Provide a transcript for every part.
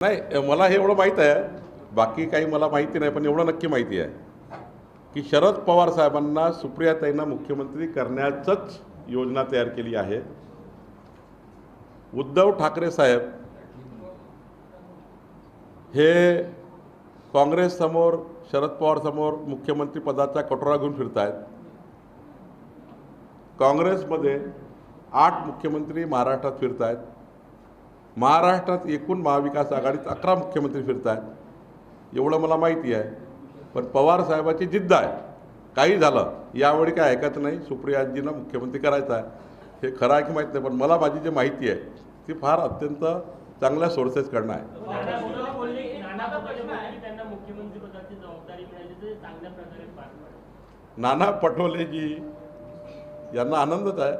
नाही मला हे एवढं माहीत आहे बाकी काही मला माहिती नाही पण एवढं नक्की माहिती आहे की शरद पवार साहेबांना सुप्रियाताईंना मुख्यमंत्री करण्याचंच योजना तयार केली आहे. उद्धव ठाकरे साहेब हे काँग्रेससमोर शरद पवारसमोर मुख्यमंत्री पदाचा कटोरा घेऊन फिरत आहेत काँग्रेसमध्ये आठ मुख्यमंत्री महाराष्ट्रात फिरत आहेत महाराष्ट्रात एकूण महाविकास आघाडीत अकरा मुख्यमंत्री फिरत आहेत एवढं मला माहिती आहे. पण पवार साहेबाची जिद्द आहे. काही झालं. यावेळी काय ऐकायचं नाही. सुप्रियाजींना मुख्यमंत्री करायचं आहे. हे खरं आहे की माहीत नाही. पण मला माझी जी माहिती आहे ती फार अत्यंत चांगल्या सोर्सेसकडनं आहे. नाना पटोलेजी यांना आनंदच आहे.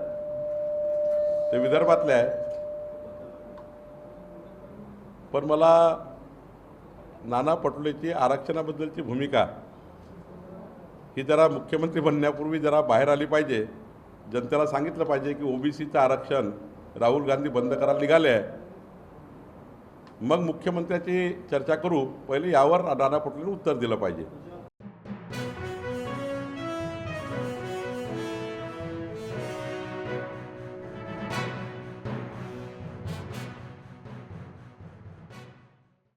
ते विदर्भातले आहे पण मला नाना पटोलेची आरक्षणाबद्दलची भूमिका ही जरा मुख्यमंत्री बनण्यापूर्वी जरा बाहेर आली पाहिजे. जनतेला सांगितलं पाहिजे की ओबीसीचं आरक्षण राहुल गांधी बंद करायला निघाले आहे. मग मुख्यमंत्र्याची चर्चा करू. पहिले यावर नाना पटोलेंनी उत्तर दिलं पाहिजे.